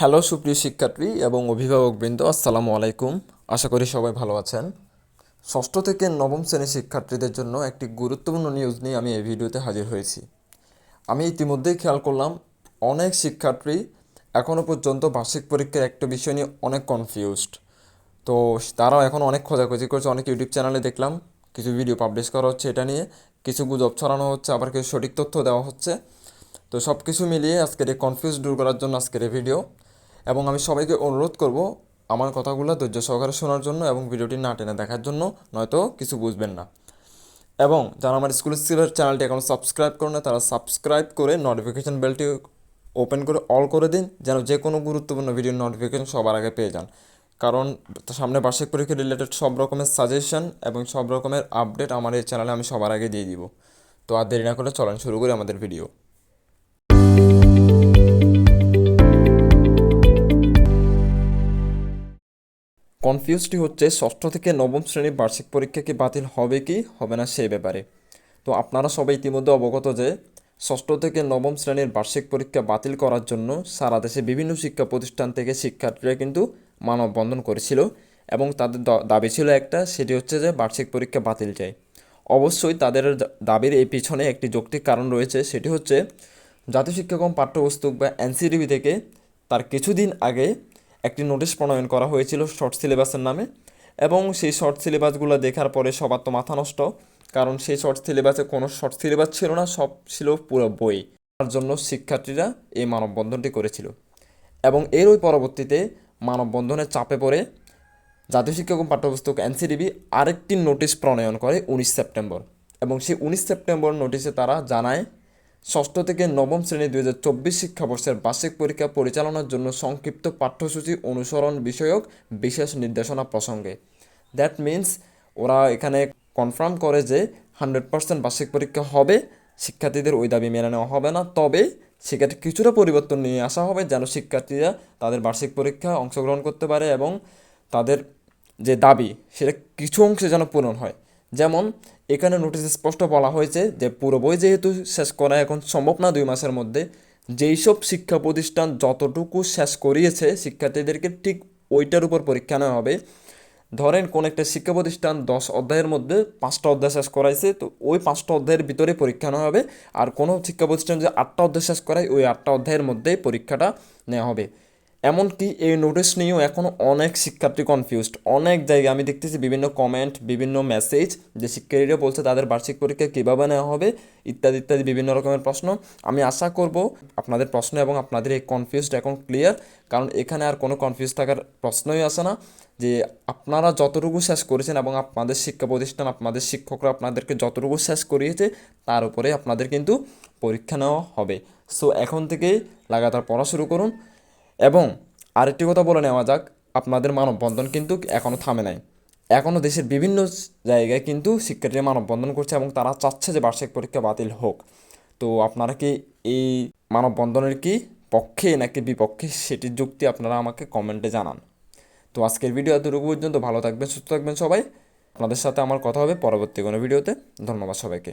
Hello সুপ্রিয় শিক্ষার্থী এবং অভিভাবকবৃন্দ, আসসালামু আলাইকুম। আশা করি সবাই ভালো আছেন। ষষ্ঠ থেকে নবম শ্রেণির শিক্ষার্থীদের জন্য একটি গুরুত্বপূর্ণ নিউজ নিয়ে আমি এই ভিডিওতে হাজির হয়েছি। আমি ইতিমধ্যেই খেয়াল করলাম, অনেক শিক্ষার্থী এখনও পর্যন্ত বার্ষিক পরীক্ষার একটা বিষয় নিয়ে অনেক কনফিউজড তো তারাও এখন অনেক খোঁজাখুঁজি করছে, অনেক ইউটিউব চ্যানেলে দেখলাম, কিছু ভিডিও পাবলিশ করা হচ্ছে এটা নিয়ে, কিছু গুজব ছড়ানো হচ্ছে, আবার কিছু সঠিক তথ্য দেওয়া হচ্ছে। তো সব কিছু মিলিয়ে আজকের এই কনফিউজ দূর করার জন্য আজকের এই ভিডিও এবং আমি সবাইকে অনুরোধ করব আমার কথাগুলো ধৈর্য সহকারে শোনার জন্য এবং ভিডিওটি না টেনে দেখার জন্য, নয়তো কিছু বুঝবেন না। এবং যারা আমার স্কুল স্কিলের চ্যানেলটি এখন সাবস্ক্রাইব করে না তারা সাবস্ক্রাইব করে নোটিফিকেশান বেলটি ওপেন করে অল করে দিন, যেন যে কোনো গুরুত্বপূর্ণ ভিডিও নোটিফিকেশন সবার আগে পেয়ে যান। কারণ সামনে বার্ষিক পরীক্ষা রিলেটেড সব রকমের সাজেশন এবং সব রকমের আপডেট আমার এই চ্যানেলে আমি সবার আগে দিয়ে দিব। তো আর দেরি না করে চলেন শুরু করি আমাদের ভিডিও কনফিউজটি হচ্ছে ষষ্ঠ থেকে নবম শ্রেণির বার্ষিক পরীক্ষা কি বাতিল হবে কি? হবে না সেই ব্যাপারে। তো আপনারা সবাই ইতিমধ্যে অবগত যে ষষ্ঠ থেকে নবম শ্রেণির বার্ষিক পরীক্ষা বাতিল করার জন্য সারা দেশে বিভিন্ন শিক্ষা প্রতিষ্ঠান থেকে শিক্ষার্থীরা কিন্তু মানববন্ধন করেছিল এবং তাদের দাবি ছিল একটা, সেটি হচ্ছে যে বার্ষিক পরীক্ষা বাতিল চাই। অবশ্যই তাদের দাবির এই পিছনে একটি যৌক্তিক কারণ রয়েছে, সেটি হচ্ছে জাতীয় শিক্ষাক্রম পাঠ্যপুস্তক বা এনসিডিবি থেকে তার কিছুদিন আগে একটি নোটিশ প্রণয়ন করা হয়েছিল শর্ট সিলেবাসের নামে এবং সেই শর্ট সিলেবাসগুলো দেখার পরে সবার তো মাথা নষ্ট, কারণ সেই শর্ট সিলেবাসে কোনো শর্ট সিলেবাস ছিল না, সব ছিল পুরো বই। তার জন্য শিক্ষার্থীরা এই মানববন্ধনটি করেছিল এবং এর ওই পরবর্তীতে মানববন্ধনের চাপে পড়ে জাতীয় শিক্ষাক্রম পাঠ্যপুস্তক এনসিডিবি আরেকটি নোটিশ প্রণয়ন করে উনিশ সেপ্টেম্বর এবং সেই উনিশ সেপ্টেম্বর নোটিশে তারা জানায় ষষ্ঠ থেকে নবম শ্রেণি দুই চব্বিশ শিক্ষাবর্ষের বার্ষিক পরীক্ষা পরিচালনার জন্য সংক্ষিপ্ত পাঠ্যসূচি অনুসরণ বিষয়ক বিশেষ নির্দেশনা প্রসঙ্গে। দ্যাট মিন্স ওরা এখানে কনফার্ম করে যে হান্ড্রেড পার্সেন্ট বার্ষিক পরীক্ষা হবে, শিক্ষার্থীদের ওই দাবি মেনে নেওয়া হবে না। তবে সেক্ষেত্রে কিছুটা পরিবর্তন নিয়ে আসা হবে যেন শিক্ষার্থীরা তাদের বার্ষিক পরীক্ষা অংশগ্রহণ করতে পারে এবং তাদের যে দাবি, সেটা কিছু অংশে যেন পূরণ হয়। যেমন এখানে নোটিশে স্পষ্ট বলা হয়েছে যে পুরো বই যেহেতু শেষ করা এখন সম্ভব না দুই মাসের মধ্যে, যেই সব শিক্ষা প্রতিষ্ঠান যতটুকু শেষ করিয়েছে, শিক্ষার্থীদেরকে ঠিক ওইটার উপর পরীক্ষা নেওয়া হবে। ধরেন কোন একটা শিক্ষা প্রতিষ্ঠান দশ অধ্যায়ের মধ্যে পাঁচটা অধ্যায় শেষ করাইছে, তো ওই পাঁচটা অধ্যায়ের ভিতরে পরীক্ষা নেওয়া হবে। আর কোনো শিক্ষা প্রতিষ্ঠান যদি আটটা অধ্যায় শেষ করায়, ওই আটটা অধ্যায়ের মধ্যেই পরীক্ষাটা নেওয়া হবে। এমনকি এই নোটিশ নিয়েও এখনও অনেক শিক্ষার্থী কনফিউজড অনেক জায়গায় আমি দেখতেছি বিভিন্ন কমেন্ট বিভিন্ন মেসেজ যে শিক্ষার্থীরা বলছে তাদের বার্ষিক পরীক্ষা কীভাবে নেওয়া হবে, ইত্যাদি ইত্যাদি, বিভিন্ন রকমের প্রশ্ন। আমি আশা করব আপনাদের প্রশ্ন এবং আপনাদের এই কনফিউজড এখন ক্লিয়ার কারণ এখানে আর কোনো কনফিউজ থাকার প্রশ্নই আসে না। যে আপনারা যতটুকু শেষ করেছেন এবং আপনাদের শিক্ষা প্রতিষ্ঠান, আপনাদের শিক্ষকরা আপনাদেরকে যতটুকু শেষ করিয়েছে, তার উপরে আপনাদের কিন্তু পরীক্ষা নেওয়া হবে। সো এখন থেকেই লাগাতার পড়া শুরু করুন। এবং আরেকটি কথা বলে নেওয়া যাক, আপনাদের মানববন্ধন কিন্তু এখনও থামে নাই। এখনও দেশের বিভিন্ন জায়গায় কিন্তু শিক্ষার্থীরা মানববন্ধন করছে এবং তারা চাচ্ছে যে বার্ষিক পরীক্ষা বাতিল হোক। তো আপনারা কি এই মানববন্ধনের কি পক্ষে নাকি বিপক্ষে সেটির যুক্তি আপনারা আমাকে কমেন্টে জানান। তো আজকের ভিডিও এতটুকু পর্যন্ত, ভালো থাকবেন, সুস্থ থাকবেন সবাই। আপনাদের সাথে আমার কথা হবে পরবর্তী কোনো ভিডিওতে। ধন্যবাদ সবাইকে।